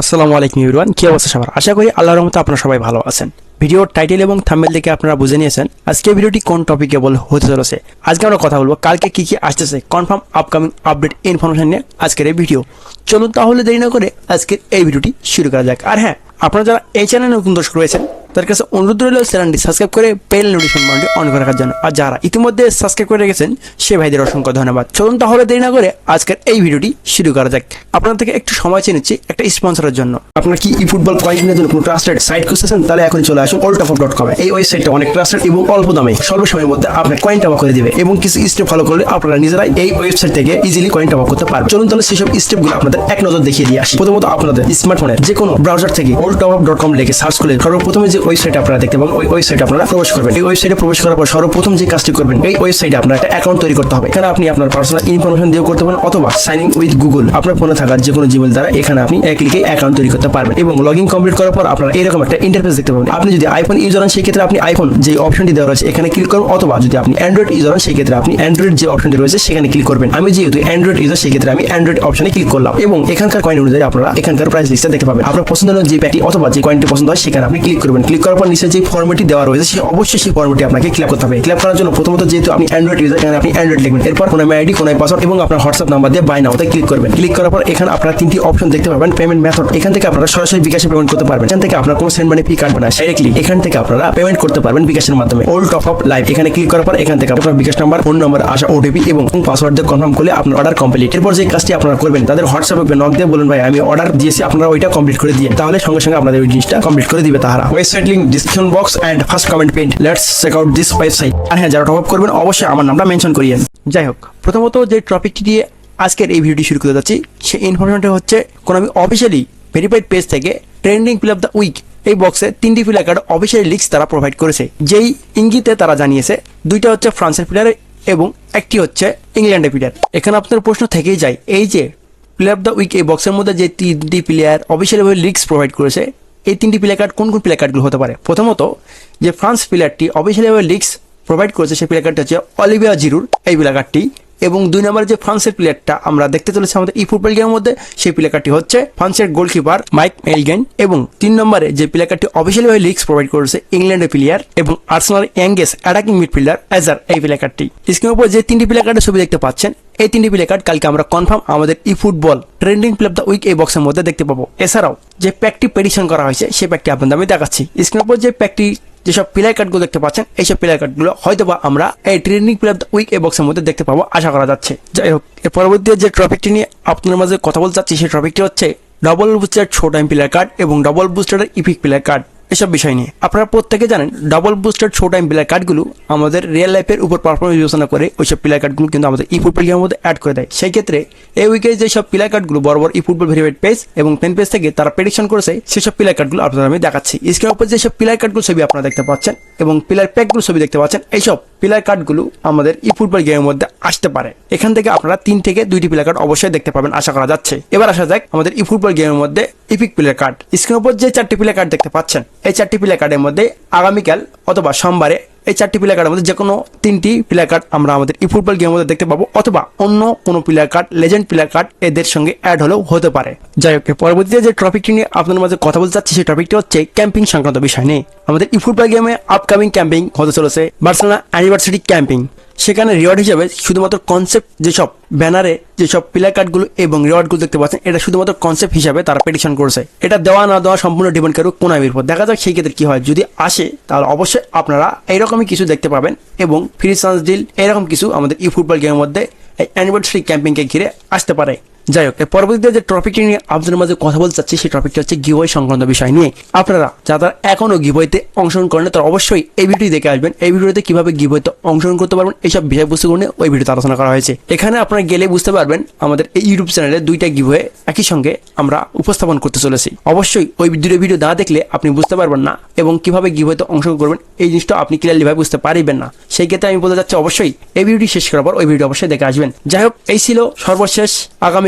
আসসালামু আলাইকুম ইউরান কি অবস্থা সবার? আশা করি আল্লাহর রহমতে আপনারা সবাই ভালো আছেন। ভিডিওর টাইটেল এবং থাম্বেল দেখে আপনারা বুঝে নিয়েছেন আজকে ভিডিওটি কোন টপিকে বল হতে চলেছে। আজকে আমরা কথা বলব কালকে কি কি আসতেছে কনফার্ম আপকামিং আপডেট ইনফরমেশন নিয়ে আজকের এই ভিডিও চলুন তাহলে দেরি না করে আজকের এই ভিডিওটি শুরু করা যাক। আর হ্যাঁ আপনারা যারা এই চ্যানেলে নতুন দর্শক রয়েছেন তার কাছে অনুরোধ রইল চ্যানেলটি সাবস্ক্রাইব করে পেল নোটিফিকেশন বাটনটি অন করে রাখার জন্য। আর যারা ইতিমধ্যে সাবস্ক্রাইব করে রেখেছেন, সে ভাইদের অসংখ্য ধন্যবাদ। চলুন তাহলে দেরি না করে আজকের এই ভিডিওটি শুরু করা যাক। আপনার থেকে একটু সময় চেয়ে নিচ্ছি একটা স্পন্সরের জন্য। আপনার কি ই ফুটবল কয়েনের জন্য কোনো ট্রাস্টেড সাইট খুঁজতেছেন? তাহলে এখন চলে আসুন ওল্ড অফ ডট কম এই ওয়েবসাইটটা অনেক ট্রাস্টেড এবং অল্প দামে। স্বল্প সময়ের মধ্যে আপনার কয়েন টাকা করে দিবে এবং কিছু স্টেপ ফলো করলে আপনারা নিজেরাই এই ওয়েবসাইট থেকে ইজিলি কয়েন টাকা করতে পারবেন। চলুন তাহলে সেসব স্টেপগুলো আপনাদের এক নজর দেখিয়ে দিয়ে আসি। প্রথমত আপনাদের স্মার্টফোনের যে কোনো ব্রাউজার থেকে ওল্ড টপ ডট কম লিখে সার্চ করলে সর্বপ্রথমে যে ওয়েবসাইট আপনারা দেখতে পাবেন। ওই ওয়েবসাইটে আপনারা প্রবেশ করবেন। এই ওয়েবসাইটে প্রবেশ করার পর সর্বপ্রথম যে কাজটি করবেন, এই ওয়েবসাইটে আপনার একটা অ্যাকাউন্ট তৈরি করতে হবে। এখানে আপনি আপনার পার্সোনাল ইনফরমেশন দিয়ে করতে পারেন অথবা সাইন ইন উইথ গুগল আপনার ফোনে থাকা যে কোনো জিমেল দ্বারা এখানে আপনি এক ক্লিকে অ্যাকাউন্ট তৈরি করতে পারবেন এবং লগ ইন কমপ্লিট করার পর আপনারা এরকম একটা ইন্টারফেস দেখতে পাবেন। আপনি যদি আইফোন ইউজার হন, সেই ক্ষেত্রে আপনি আইফোন যে অপশনটি দেওয়া রয়েছে, এখানে ক্লিক করুন অথবা যদি আপনি অ্যান্ড্রয়েড ইউজার হন, সেই ক্ষেত্রে আপনি অ্যান্ড্রয়েড যে অপশনটি রয়েছে, সেখানে ক্লিক করবেন। আমি যেহেতু অ্যান্ড্রয়েড ইউজার সেই ক্ষেত্রে আমি অ্যান্ড্রয়েড অপশনে ক্লিক করলাম এবং এখানকার কয়েন অনুযায়ী আপনারা এখানকার প্রাইস লিস্টটা দেখতে পাবেন। আপনার পছন্দ হলো যে প্যাকটি অথবা যে কয়েনটি পছন্দ হয়, সেখানে আপনি ক্লিক করবেন। ক্লিক করার পর নিচে যে ফর্মেটটি দেওয়া রয়েছে, সে অবশ্যই সেই ফর্মেটটি আপনাকে ক্লিক করতে হবে। ক্লিক করার জন্য প্রথমত যেহেতু আপনি অ্যান্ড্রয়েড ইউজার এখানে আপনি অ্যান্ড্রয়েড লিখবেন। এরপর কোনো আইডি কোনো পাসওয়ার্ড এবং আপনার হোয়াটসঅ্যাপ নাম্বার দিয়ে বাই নাওতে ক্লিক করবেন। ক্লিক করার পর এখানে আপনারা তিনটি অপশন দেখতে পাবেন পেমেন্ট মেথড এখান থেকে আপনারা সরাসরি বিকাশে পেমেন্ট করতে পারবেন। এখান থেকে আপনার কোনো সেন্ড মানি ফি কাটবে না ডাইরেক্টলি এখান থেকে আপনারা পেমেন্ট করতে পারবেন বিকাশের মাধ্যমে। ওল্ড টপ আপ লাইভ এখানে ক্লিক করার পর এখান থেকে আপনার বিকাশ নাম্বার ফোন নাম্বার আসা ওটিপি এবং পাসওয়ার্ড দিয়ে কনফার্ম করলে আপনার অর্ডার কমপ্লিট এরপর যে কাজটি আপনারা করবেন, তাদের হোয়াটসঅ্যাপে নক দিয়ে বলুন, ভাই, আমি অর্ডার দিয়েছি, আপনারা ওইটা কমপ্লিট করে দিয়ে তাহলে সঙ্গে সঙ্গে আপনাদের ওই জিনিসটা কমপ্লিট করে দিবে তারা website link description box and first comment pinned let's check out this website আর হ্যাঁ যারা টপ করবেন, অবশ্যই আমার নামটা মেনশন করিয়েন। যাই হোক, প্রথমত যে টপিকটি দিয়ে আজকের এই ভিডিওটি শুরু করতে যাচ্ছি, সেই ইনফরমেশনটা হচ্ছে কোন আমি অফিসিয়ালি ভেরিফাইড পেজ থেকে trending feel of the week এই বক্সে তিনটি প্লেয়ার কার্ড অফিসিয়ালি লিক্স তারা প্রোভাইড করেছে। যেই ইঙ্গিতে তারা জানিয়েছে, দুইটা হচ্ছে ফ্রান্সের প্লেয়ার এবং একটি হচ্ছে ইংল্যান্ডের প্লেয়ার এখানে আপনার প্রশ্ন থেকেই যায়, এই যে প্লেয়ার অফ দ্য উইক এই বক্সের মধ্যে যে তিনটি প্লেয়ার অফিসিয়ালিভাবে লিক্স প্রোভাইড করেছে এই তিনটি প্লে কার্ড কোন কোন প্লেকার্ডগুলো হতে পারে? প্রথমত, যে ফ্রান্স প্লেয়ারটি অফিসিয়ালিভাবে লিক্স প্রোভাইড করেছে সেই প্লে কার্ডটা হচ্ছে অলিভিয়া জিরুর। এই প্লেকার্ডটি কার্ডটি এবং দুই নম্বরে যে ফ্রান্সের প্লেয়ারটা আমরা দেখতে চলেছি আমাদের ই ফুটবল গেমের মধ্যে, সেই প্লেয়ার কার্ডটি হচ্ছে ফ্রান্সের গোলকিপার মাইক মেলগেন এবং তিন নম্বরে যে প্লেয়ার কার্ডটি অফিসিয়ালি লিগস প্রোভাইড করেছে ইংল্যান্ডের প্লেয়ার এবং আর্সেনাল ইয়াঙ্গেস অ্যাটাকিং মিডফিল্ডার এজার এই প্লেয়ার কার্ডটি স্ক্রিনের উপর যে তিনটি প্লেয়ার কার্ডের ছবি দেখতে পাচ্ছেন, এই তিনটি প্লেয়ার কার্ড কালকে আমরা কনফার্ম আমাদের eFootball trending play of the week এই বক্সের মধ্যে দেখতে পাবো। এছাড়াও যে প্যাকটি পেডিশন করা হয়েছে, সেই প্যাকটি আপনাদের আমি দেখাচ্ছি। স্ক্রিনের উপর যে প্যাকটি যেসব প্লেয়ার কার্ডগুলো দেখতে পাচ্ছেন, এইসব প্লেয়ার কার্ডগুলো হয়তো বা আমরা এই ট্রেনিং প্লেয়ার উইক এই বক্সের মধ্যে দেখতে পাবো, আশা করা যাচ্ছে। যাই হোক, এর পরবর্তী যে টপিকটি নিয়ে আপনার মাঝে কথা বলতে চাচ্ছি, সেই টপিকটি হচ্ছে double booster showtime player card এবং ডবল বুস্টারের ইপিক প্লেয়ার কার্ড এসব বিষয় নিয়ে। আপনারা প্রত্যেকে জানেন ডাবল বুস্টার ছো টাইম প্লেয়ার কার্ডগুলো আমাদের রিয়েল লাইফের উপর পারফরমেন্স বিবেচনা করে ওই সব প্লেয়ার কার্ডগুলো কিন্তু আমাদের ই ফুটবল গেমের মধ্যে অ্যাড করে দেয়। সেই ক্ষেত্রে এই উইকে যেসব প্লেয়ার কার্ডগুলো বড় বড় ই ফুটবল ভেরিফাইড পেজ এবং পেন পেজ থেকে তারা প্রেডিকশন করেছে, সেসব প্লেয়ার কার্ডগুলো আপনাদের আমি দেখাচ্ছি। স্ক্রিনের উপর যেসব প্লেয়ার কার্ডগুলো ছবি আপনারা দেখতে পাচ্ছেন এবং প্লেয়ার প্যাকগুলো ছবি দেখতে পাচ্ছেন, এইসব প্লেয়ার কার্ডগুলো আমাদের ই ফুটবল গেমের মধ্যে আসতে পারে। এখান থেকে আপনারা তিন থেকে দুইটি প্লেয়ার কার্ড অবশ্যই দেখতে পাবেন, আশা করা যাচ্ছে। এবার আসা যাক আমাদের ই ফুটবল গেমের মধ্যে ইপিক প্লেয়ার কার্ড স্ক্রিনের উপর যে চারটি প্লেয়ার কার্ড দেখতে পাচ্ছেন, এই চারটি প্লেয়ার কার্ডের মধ্যে আগামীকাল অথবা সোমবারে এই চারটি প্লেয়ার কার্ডের মধ্যে যে কোনো তিনটি প্লেয়ার কার্ড আমরা আমাদের ই ফুটবল গেমের মধ্যে দেখতে পাবো অথবা অন্য কোনো player card legend player card এদের সঙ্গে অ্যাড হলেও হতে পারে। যাই হোক পরবর্তীতে যে টপিকটি নিয়ে আপনাদের মাঝে কথা বলতে চাচ্ছি, সেই টপিকটি হচ্ছে ক্যাম্পিং সংক্রান্ত বিষয় নিয়ে। আমাদের ই ফুটবল গেমে আপকামিং ক্যাম্পিং হতে চলেছে বার্সেলোনা অ্যানিভার্সিটি ক্যাম্পিং সেখানে রিওয়ার্ড হিসাবে শুধুমাত্র কনসেপ্ট যেসব ব্যানারে যেসব প্লেয়ার কার্ডগুলো এবং রিওয়ার্ডগুলো দেখতে পাচ্ছেন, এটা শুধুমাত্র কনসেপ্ট হিসাবে তারা পেটিশন করছে। এটা দেওয়া না দেওয়া সম্পূর্ণ ডিপেন্ড করবে কোন আইবির উপর। দেখা যাক সেই ক্ষেত্রে কী হয়। যদি আসে, তাহলে অবশ্যই আপনারা এইরকমই কিছু দেখতে পাবেন এবং ফ্রি চান্স ডিল এরকম কিছু আমাদের ই ফুটবল গেমের মধ্যে এই অ্যানিভার্সারি ক্যাম্পিংকে ঘিরে আসতে পারে। যাই হোক পরবর্তীতে যে টপিকটি নিয়ে আপনাদের মাঝে কথা বলতে চাচ্ছি, সেই টপিকটি হচ্ছে গিবই সংক্রান্ত বিষয় নিয়ে। আপনারা যারা এখনও গিবইতে অংশগ্রহণ করেন তারা অবশ্যই এই ভিডিওটি দেখে আসবেন। এই ভিডিওতে কীভাবে গিবইতে অংশগ্রহণ করতে পারবেন, এইসব বিষয়বস্তুগুলো নিয়ে ওই ভিডিওতে আলোচনা করা হয়েছে। এখানে আপনারা গেলে বুঝতে পারবেন, আমাদের এই ইউটিউব চ্যানেলে দুইটা গিবয়ে একই সঙ্গে আমরা উপস্থাপন করতে চলেছি। অবশ্যই ওই দুটো ভিডিও না দেখলে আপনি বুঝতে পারবেন না এবং কীভাবে গিবইতে অংশগ্রহণ করবেন, এই জিনিসটা আপনি ক্লিয়ারলি ভাবে বুঝতে পারবেন না। সেই ক্ষেত্রে আমি বলতে যাচ্ছি অবশ্যই এই ভিডিওটি শেষ করার পর ওই ভিডিও অবশ্যই দেখে আসবেন। যাই হোক, এই ছিল সর্বশেষ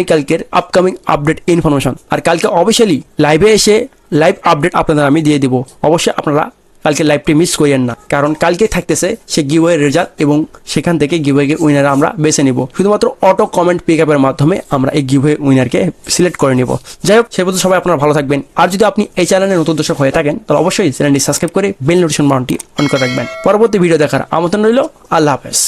আগামীকালকের আপকামিং আপডেট ইনফরমেশন আর কালকে অবশ্যই লাইভে এসে লাইভ আপডেট আপনাদের আমি দিয়ে দিব। অবশ্যই আপনারা কালকে লাইভটি মিস করিয়েন না। কারণ কালকে থাকতেছে সে গিওয়ের রেজাল্ট এবং সেখান থেকে গিওয়ে উইনার আমরা বেছে নিব। শুধুমাত্র অটো কমেন্ট পিক আপের মাধ্যমে আমরা এই গিওয়ে উইনারকে সিলেক্ট করে নিব। যাই হোক, সে পর্যন্ত সবাই আপনারা ভালো থাকবেন। আর যদি আপনি এই চ্যানেলের নতুন দর্শক হয়ে থাকেন, তাহলে অবশ্যই চ্যানেলটি সাবস্ক্রাইব করে বেল নোটিফিকেশন বাটনটি অন করে রাখবেন। পরবর্তী ভিডিও দেখার আমন্ত্রণ রইল। আল্লাহ হাফেজ।